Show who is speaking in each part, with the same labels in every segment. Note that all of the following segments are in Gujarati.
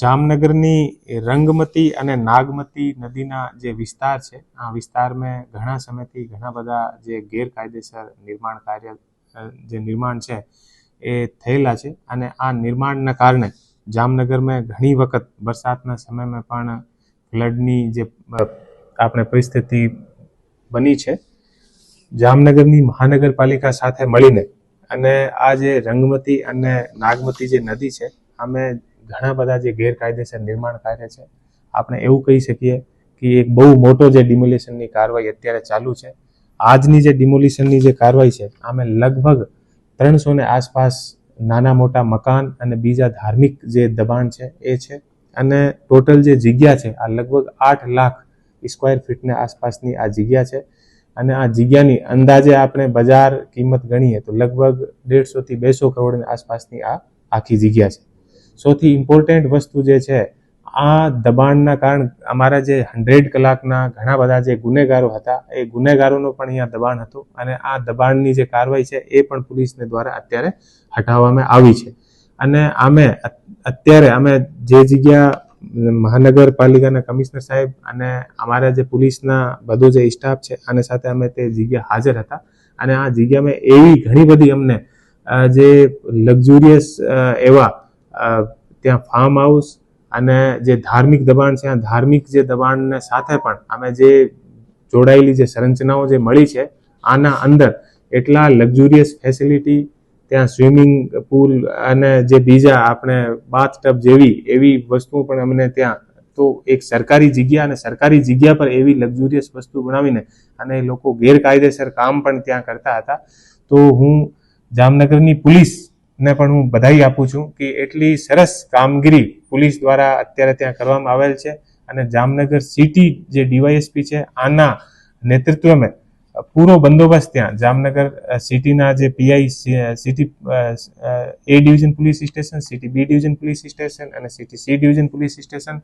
Speaker 1: જામનગરની રંગમતી અને નાગમતી નદીના જે વિસ્તાર છે, આ વિસ્તારમાં ઘણા સમયથી ઘણા બધા જે ગેરકાયદેસર નિર્માણ કાર્ય જે નિર્માણ છે, એ થયેલા છે. અને આ નિર્માણના કારણે જામનગરમાં ઘણી વખત વરસાદના સમયમાં પણ ફ્લડની જે આપણે પરિસ્થિતિ બની છે. જામનગરની મહાનગરપાલિકા સાથે મળીને અને આ જે રંગમતી અને નાગમતી જે નદી છે આમે ઘણા બધા જે ગેરકાયદેસર નિર્માણ કાર્ય છે, આપણે એવું કહી શકીએ કે એક બહુ મોટો જે ડિમોલિશનની કાર્યવાહી અત્યારે ચાલુ છે. આજની જે ડિમોલિશનની જે કાર્યવાહી છે, આમે લગભગ ત્રણસો ને આસપાસ નાના મોટા મકાન અને બીજા ધાર્મિક જે દબાણ છે એ છે. અને ટોટલ જે જગ્યા છે, આ લગભગ આઠ લાખ સ્ક્વેર ફીટને આસપાસની આ જગ્યા છે. અને આ જગ્યાની અંદાજે આપણે બજાર કિંમત ગણીએ તો લગભગ દેડસોથી બેસો કરોડની આસપાસની આ આખી જગ્યા છે. સૌથી ઇમ્પોર્ટન્ટ વસ્તુ જે છે, આ દબાણના કારણે અમારા જે હંડ્રેડ કલાકના ઘણા બધા જે ગુનેગારો હતા, એ ગુનેગારોનો પણ અહીંયા દબાણ હતું અને આ દબાણની જે કાર્યવાહી છે, એ પણ પોલીસને દ્વારા અત્યારે હટાવવામાં આવી છે. અને અમે અત્યારે અમે જે જગ્યા મહાનગરપાલિકાના કમિશનર સાહેબ અને અમારા જે પોલીસના બધો જે સ્ટાફ છે, અને સાથે અમે તે જગ્યા હાજર હતા. અને આ જગ્યામાં એવી ઘણી બધી અમને જે લક્ઝુરિયસ એવા ત્યાં ફાર્મ હાઉસ અને જે ધાર્મિક દબાણ છે, આ ધાર્મિક જે દબાણને સાથે પણ અમે જે જોડાયેલી જે સંરચનાઓ જે મળી છે, આના અંદર એટલા લક્ઝુરિયસ ફેસિલિટી ત્યાં સ્વિમિંગ પુલ અને જે બીજા આપણે બાથ ટબ જેવી, એવી વસ્તુઓ પણ અમને ત્યાં તો એક સરકારી જગ્યા અને સરકારી જગ્યા પર એવી લક્ઝુરિયસ વસ્તુ બનાવીને અને એ લોકો ગેરકાયદેસર કામ પણ ત્યાં કરતા હતા. તો હું જામનગરની પોલીસને પણ હું બધાઈ આપું છું કે એટલી સરસ કામગીરી પોલીસ દ્વારા અત્યારે ત્યાં કરવામાં આવેલ છે અને જામનગર સિટી જે ડીવાયએસપી છે, આના નેતૃત્વમાં પૂરો બંદોબસ્ત ત્યાં. જામનગર સિટીના જે PI city A division police station, city B division police station અને city C division police station,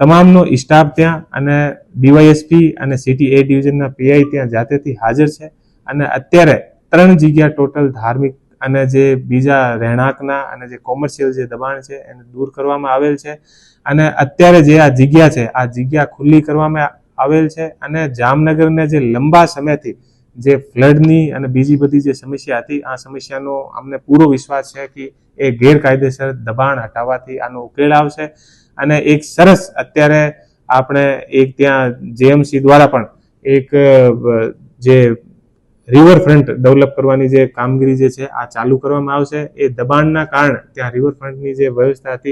Speaker 1: તમામનો staff ત્યાં અને ડીવાયએસપી અને સિટી એ ડિવિઝનના પીઆઈ ત્યાં જાતેથી હાજર છે. અને અત્યારે ત્રણ જગ્યા ટોટલ ધાર્મિક અને જે બીજા રહેણાંકના અને જે કોમર્શિયલ જે દબાણ છે એને દૂર કરવામાં આવેલ છે. અને અત્યારે જે આ જગ્યા છે, આ જગ્યા ખુલ્લી કરવામાં આવેલ છે અને જામનગરને જે લંબા સમયથી જે ફ્લડની અને બીજી બધી જે સમસ્યા હતી, આ સમસ્યાનો અમને પૂરો વિશ્વાસ છે કે એ ગેરકાયદેસર દબાણ હટાવવાથી આનો ઉકેલ આવશે. અને એક સરસ અત્યારે આપણે એક ત્યાં જેએમસી દ્વારા પણ એક જે રિવરફ્રન્ટ ડેવલપ કરવાની જે કામગીરી જે છે, આ ચાલુ કરવામાં આવશે. એ દબાણના કારણે ત્યાં રિવરફ્રન્ટની જે વ્યવસ્થા હતી